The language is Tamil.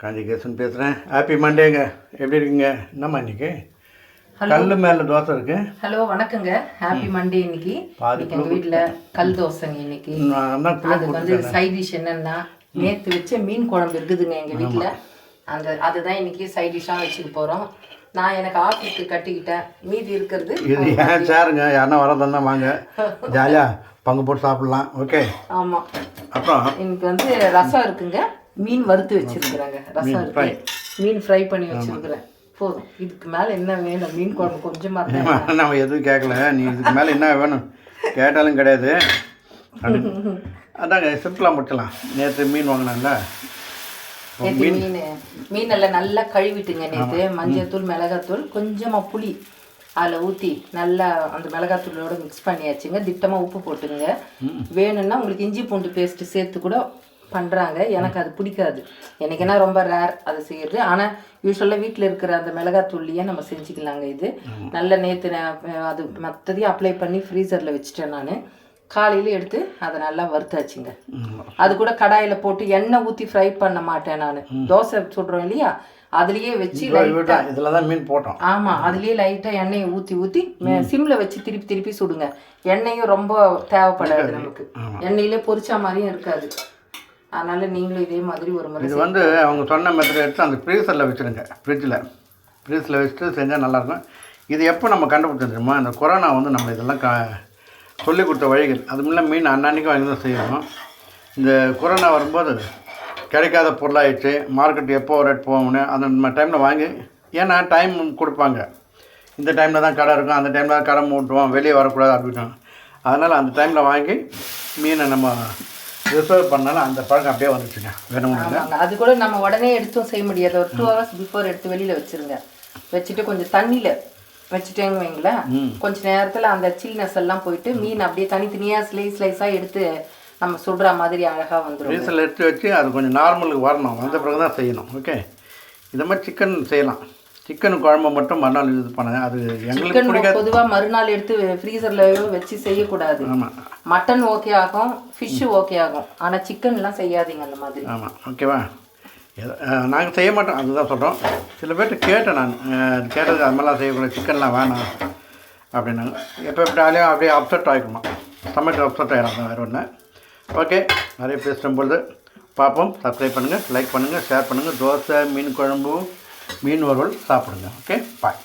காஞ்சிகேசன் பேசுகிறேன் ஹாப்பி மண்டேங்க எப்படி இருக்கீங்க? என்னம்மா இன்னைக்கு? கல் மேலே தோசை இருக்கு. ஹலோ வணக்கங்க. ஹாப்பி மண்டே இன்னைக்கு. பாதி இன்னைக்கு எங்க வீட்ல கல் தோசைங்க இன்னைக்கு. அதுக்கு வந்து சைட் டிஷ் என்னன்னா நேத்து வச்ச மீன் குழம்பு இருக்குதுங்க எங்க வீட்ல. அந்த அதுதான் இன்னைக்கு சைட் டிஷ்ஷா வச்சுக்க போறோம். நான் எனக்கு ஆஃபீஸ்க்கு கட்டிக்கிட்டேன். மீதி இருக்கிறது இது ஏன் சேருங்க? யாருன்னா வரதான் வாங்க. ஜாலியாக பங்கு போட்டு சாப்பிட்லாம். ஓகே ஆமா. அப்புறம்? இன்னைக்கு வந்து ரசம் இருக்குங்க. மீன் வறுத்து வச்சிருக்கிறேங்க. ரசம் இருக்கு. மீன் ஃப்ரை பண்ணி வச்சிருக்கிறேன். போதும் இதுக்கு மேல என்ன வேணும்? மீன் குழம்பு கொஞ்சமா இருந்தா நம்ம எதுவும் கேட்கல நீ இதுக்கு மேலே என்ன வேணும்? கேட்டாலும் கிடையாது. அதாங்க சிம்பிளாக முடிச்சலாம் நேற்று மீன் வாங்கினால மீன் மீன் எல்லாம் நல்லா கழுவிட்டுங்க நேற்று மஞ்சள்தூள் மிளகாத்தூள் கொஞ்சமா புளி அதில் ஊற்றி நல்லா அந்த மிளகாத்தூளோட மிக்ஸ் பண்ணியாச்சுங்க. திட்டமாக உப்பு போட்டுங்க வேணும்னா உங்களுக்கு இஞ்சி பூண்டு பேஸ்ட் சேர்த்து கூட பண்ணுறாங்க எனக்கு அது பிடிக்காது. எனக்குன்னா ரொம்ப ரேர் அது செய்யறது. ஆனால் யூஸ்வலாக வீட்டில் இருக்கிற அந்த மிளகாத்தூள்லையே நம்ம செஞ்சுக்கலாங்க இது. நல்ல நேற்று அது மற்றதையும் அப்ளை பண்ணி ஃப்ரீசரில் வச்சுட்டேன் நான். காலையில் எடுத்து அதை நல்லா வறுத்தாச்சுங்க. அது கூட கடாயில் போட்டு எண்ணெய் ஊற்றி ஃப்ரை பண்ண மாட்டேன் நான். தோசை சுடுறோம் இல்லையா? அதுலயே வச்சு இதில் தான். மீன் போட்டோம். ஆமா அதுலயே லைட்டா எண்ணெயை ஊத்தி ஊத்தி மே- சிம்ல வச்சு திருப்பி திருப்பி சுடுங்க. எண்ணெயும் ரொம்ப தேவைப்படாது நமக்கு. எண்ணெயிலே பொரிச்சா மாதிரியும் இருக்காது. அதனால நீங்களும் இதே மாதிரி ஒரு முறை இது வந்து அவங்க சொன்ன மெத்தட் எடுத்து அந்த ஃப்ரீசரில் வச்சுருங்க ஃப்ரிட்ஜில் ஃப்ரீஸில் வச்சுட்டு செஞ்சால் நல்லாயிருக்கும். இது எப்போ நம்ம கண்டுபிடிச்சோம் தெரியுமா? இந்த கொரோனா வந்து நம்ம இதெல்லாம் க சொல்லிக் கொடுத்த வழிகள். அது முன்னே மீன் அன்னன்னைக்கு வாங்கி தான் செய்யணும். இந்த கொரோனா வரும்போது கிடைக்காத பொருளாயிடுச்சு. மார்க்கெட் எப்போ ரேட் போகணும் அந்த டைமில் வாங்கி ஏன்னா டைம் கொடுப்பாங்க. இந்த டைமில் தான் கடை இருக்கும். அந்த டைமில் தான் கடை மூட்டுவோம். வெளியே வரக்கூடாது அப்படின்னு. அதனால் அந்த டைமில் வாங்கி மீனை நம்ம ரிசர்வ் பண்ணாலும் அந்த பழக்கம் அப்படியே வந்துச்சுங்க ஆமாங்க. அது கூட நம்ம உடனே எடுத்தும் செய்ய முடியாது. ஒரு டூ ஹவர்ஸ் பிஃபோர் எடுத்து வெளியில வச்சிருங்க. வச்சுட்டு கொஞ்சம் தண்ணியில வச்சுட்டேங்க வைங்களேன். கொஞ்ச நேரத்துல அந்த சில்னஸ் எல்லாம் போயிட்டு மீன் அப்படியே தனித்தனியா ஸ்லைஸ் ஸ்லைஸா எடுத்து நம்ம சுடுற மாதிரி அழகா வந்துடும் ஃப்ரீசரில் எடுத்து வச்சு அது கொஞ்சம் நார்மலுக்கு வரணும். வந்த பிறகு தான் செய்யணும். ஓகே இந்த மாதிரி சிக்கன் செய்யலாம். சிக்கன் குழம்பு மட்டும் மறுநாள் இது பண்ணுங்க அது எங்களுக்கு பிடிக்காது. பொதுவா மறுநாள் எடுத்து ஃப்ரீசர்ல வச்சு செய்யக்கூடாது. ஆமாம் மட்டன் ஓகே ஆகும் ஃபிஷ்ஷு ஓகே ஆகும். ஆனா சிக்கன் எல்லாம் செய்யாதீங்க அந்த மாதிரி. ஆமாம் ஓகேவா நாங்கள் செய்ய மாட்டோம் அதுதான் சொல்கிறோம் சில பேர்கிட்ட கேட்டேன் நான் அஹ், கேட்டதுக்கு அது மாதிரிலாம் செய்யக்கூடாது சிக்கன்லாம் வேணாம் அப்படின்னாங்க. எப்போ எப்படினாலையும் அப்படியே அப்செட் ஆகிக்கணும் சமையல் அப்செட் ஆகிடும் வேறு ஒன்று ஓகே நிறைய பேசுகிற பொழுது பார்ப்போம். சப்ஸ்கிரைப் பண்ணுங்கள் லைக் பண்ணுங்கள் ஷேர் பண்ணுங்கள் தோசை மீன் குழம்பு மீன் வறுவல் சாப்பிடுங்க. Okay bye